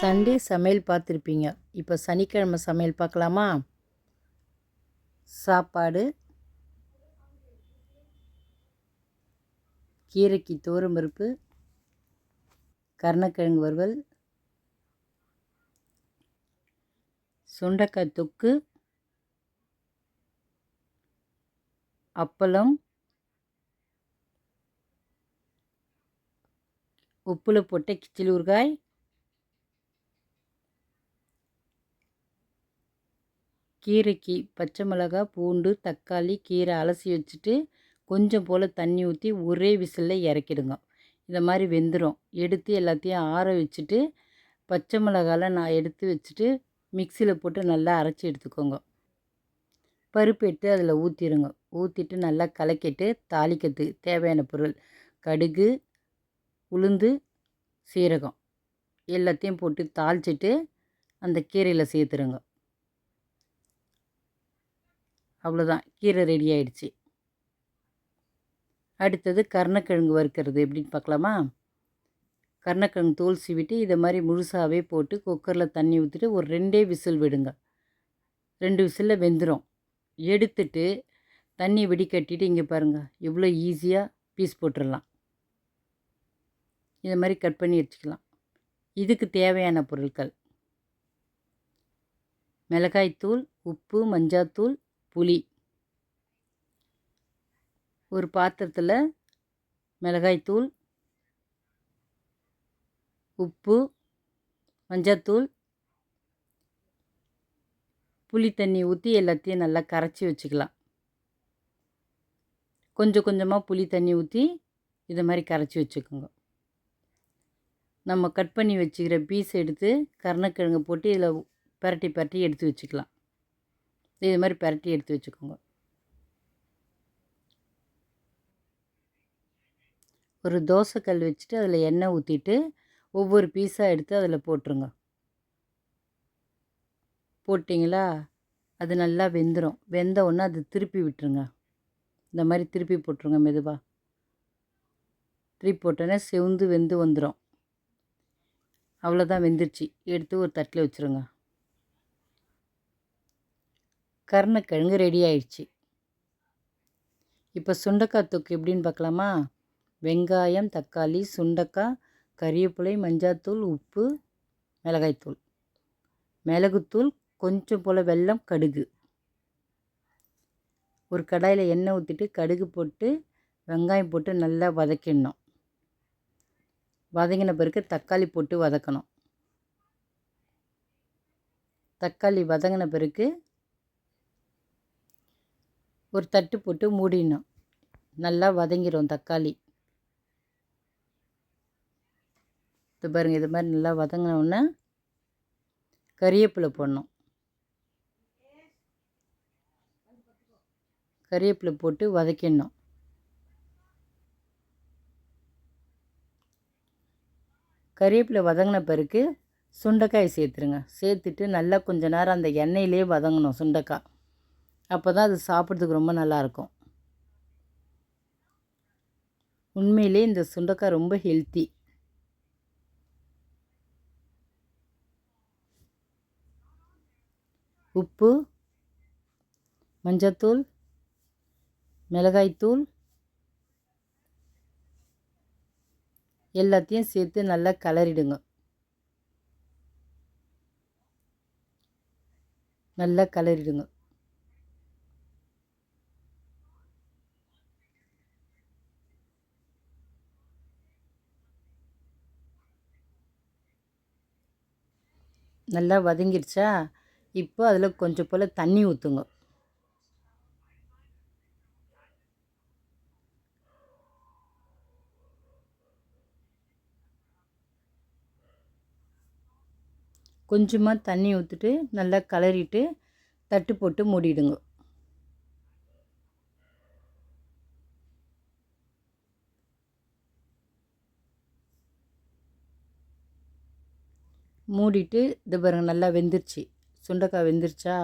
Sunday சமையல் பார்த்துருப்பீங்க. இப்போ சனிக்கிழமை சமையல் பார்க்கலாமா? சாப்பாடு. கீரைக்கு பருப்பு. கருணக்கிழங்கு வறுவல். சுண்டக்காய் தொக்கு. அப்பளம். உப்பில் போட்ட ஊறுகாய் கீரைக்கு பச்சை மிளகா பூண்டு தக்காளி கீரை அலசி வச்சுட்டு கொஞ்சம் போல் தண்ணி ஊற்றி ஒரே விசிலில் இறக்கிடுங்க. இந்த மாதிரி வெந்துடும் எடுத்து எல்லாத்தையும் ஆற வச்சுட்டு பச்சை மிளகாலாம் நான் எடுத்து வச்சுட்டு மிக்சியில் போட்டு நல்லா அரைச்சி எடுத்துக்கோங்க. பருப்பு எடுத்து அதில் ஊற்றிடுங்க ஊற்றிட்டு நல்லா கலக்கிட்டு தாளிக்கிறதுக்கு தேவையான பொருள் கடுகு உளுந்து சீரகம். எல்லாத்தையும் போட்டு தாளிச்சிட்டு அந்த கீரையில் சேர்த்துருங்க. அவ்வளோதான் கீரை ரெடி ஆயிடுச்சு. அடுத்தது கருணக்கிழங்கு வறுக்கிறது எப்படின்னு பார்க்கலாமா? கருணக்கிழங்கு தோல் சீவிட்டு இதை மாதிரி முழுசாகவே போட்டு குக்கரில் தண்ணி ஊற்றிட்டு ஒரு ரெண்டே விசில் விடுங்க. ரெண்டு விசிலில் வெந்துடும் எடுத்துட்டு தண்ணி வெடிக்கட்டிட்டு இங்கே பாருங்கள் எவ்வளோ ஈஸியாக பீஸ் போட்டுடலாம். இதை மாதிரி கட் பண்ணி வச்சுக்கலாம். இதுக்கு தேவையான பொருட்கள். மிளகாய்த்தூள் உப்பு மஞ்சாத்தூள் புளி. ஒரு பாத்திரத்தில் மிளகாய்த்தூள் உப்பு மஞ்சத்தூள் புளி தண்ணி ஊற்றி எல்லாத்தையும் நல்லா கரைச்சி வச்சுக்கலாம். கொஞ்சம் கொஞ்சமாக புளி தண்ணி ஊற்றி இதை மாதிரி கரைச்சி வச்சுக்கோங்க. நம்ம கட் பண்ணி வச்சுக்கிற பீஸ் எடுத்து கருணக்கிழங்கு போட்டு இதில் பரட்டி பரட்டி எடுத்து வச்சுக்கலாம். இது மாதிரி பரட்டி எடுத்து வச்சுக்கோங்க. ஒரு தோசைக்கல் வச்சுட்டு அதில் எண்ணெய் ஊற்றிட்டு ஒவ்வொரு பீஸாக எடுத்து அதில் போட்டுருங்க. போட்டிங்களா? அது நல்லா வெந்துடும் வெந்த உடனே அது திருப்பி விட்டுருங்க. இந்த மாதிரி திருப்பி போட்டுருங்க மெதுவாக திருப்பி போட்டோன்னே செவுந்து வெந்து வந்துடும் அவ்வளோதான் வெந்துருச்சு. எடுத்து ஒரு தட்டில் வச்சுருங்க. கருணக்கிழங்கு ரெடி ஆயிடுச்சு. இப்போ சுண்டக்காய் தொக்கு எப்படின்னு பார்க்கலாமா? வெங்காயம் தக்காளி சுண்டக்காய் கறிவேப்பிலை மஞ்சாத்தூள் உப்பு மிளகாய்த்தூள். மிளகுத்தூள் கொஞ்சம் போல் வெல்லம் கடுகு. ஒரு கடாயில் எண்ணெய் ஊற்றிட்டு கடுகு போட்டு வெங்காயம் போட்டு நல்லா வதக்கிடணும். வதங்கின பிறகு தக்காளி போட்டு வதக்கணும். தக்காளி வதங்கின பிறகு ஒரு தட்டு போட்டு மூடிடணும். நல்லா வதங்கிடும் தக்காளி. இது பாருங்கள் இது மாதிரி நல்லா வதங்கினோடனே கறிவேப்பிலை போடணும். கறிவேப்பிலை போட்டு வதக்கிடணும். கறிவேப்பிலை வதங்கின பிறகு சுண்டைக்காய் சேர்த்துருங்க. சேர்த்துட்டு நல்லா கொஞ்ச நேரம் அந்த எண்ணெயிலே வதங்கணும் சுண்டைக்காய். அப்போ தான் அது சாப்பிட்றதுக்கு ரொம்ப நல்லாயிருக்கும். உண்மையிலே இந்த சுண்டைக்காய் ரொம்ப ஹெல்த்தி உப்பு மஞ்சத்தூள் மிளகாய்த்தூள் எல்லாத்தையும் சேர்த்து நல்லா கலரிடுங்க நல்லா கலரிடுங்க நல்லா வதங்கிடுச்சா இப்போ அதில் கொஞ்சம் போல் தண்ணி ஊற்றுங்க கொஞ்சமாக தண்ணி ஊற்றிட்டு நல்லா கலரிட்டு தட்டு போட்டு மூடிடுங்க. மூடிட்டு இது பாருங்க நல்லா வெந்துருச்சு. சுண்டக்காய் வெந்துருச்சா?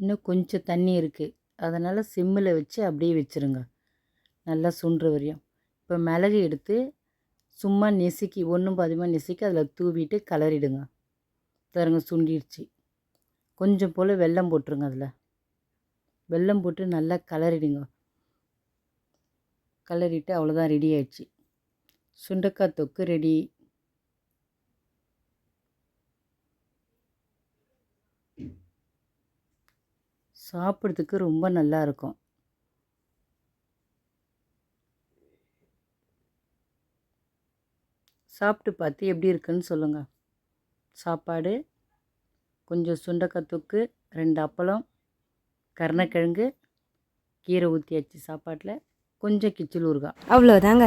இன்னும் கொஞ்சம் தண்ணி இருக்குது அதனால் சிம்மில் வச்சு அப்படியே வச்சுருங்க. நல்லா சுண்டுற வரையும். இப்போ மிளகு எடுத்து சும்மா நெசுக்கி ஒன்றும் பாதியமாக நெசுக்கி அதில் தூவிட்டு கலரிடுங்க. பாருங்க சுண்டிடுச்சு கொஞ்சம் போல் வெல்லம் போட்டுருங்க அதில். வெல்லம் போட்டு நல்லா கலரிடுங்க. கலரிட்டு அவ்வளோதான் ரெடி ஆயிடுச்சு. சுண்டக்காய் தொக்கு ரெடி சாப்பிட்றதுக்கு ரொம்ப நல்லா இருக்கும். சாப்பிட்டு பார்த்து எப்படி இருக்குன்னு சொல்லுங்கள் சாப்பாடு கொஞ்சம் சுண்டக்காய் தொக்கு ரெண்டு அப்பளம் கருணக்கிழங்கு கீரை ஊற்றியாச்சு சாப்பாட்டில் கொஞ்சம் கிச்சில் ஊறுகாய் அவ்வளோதாங்க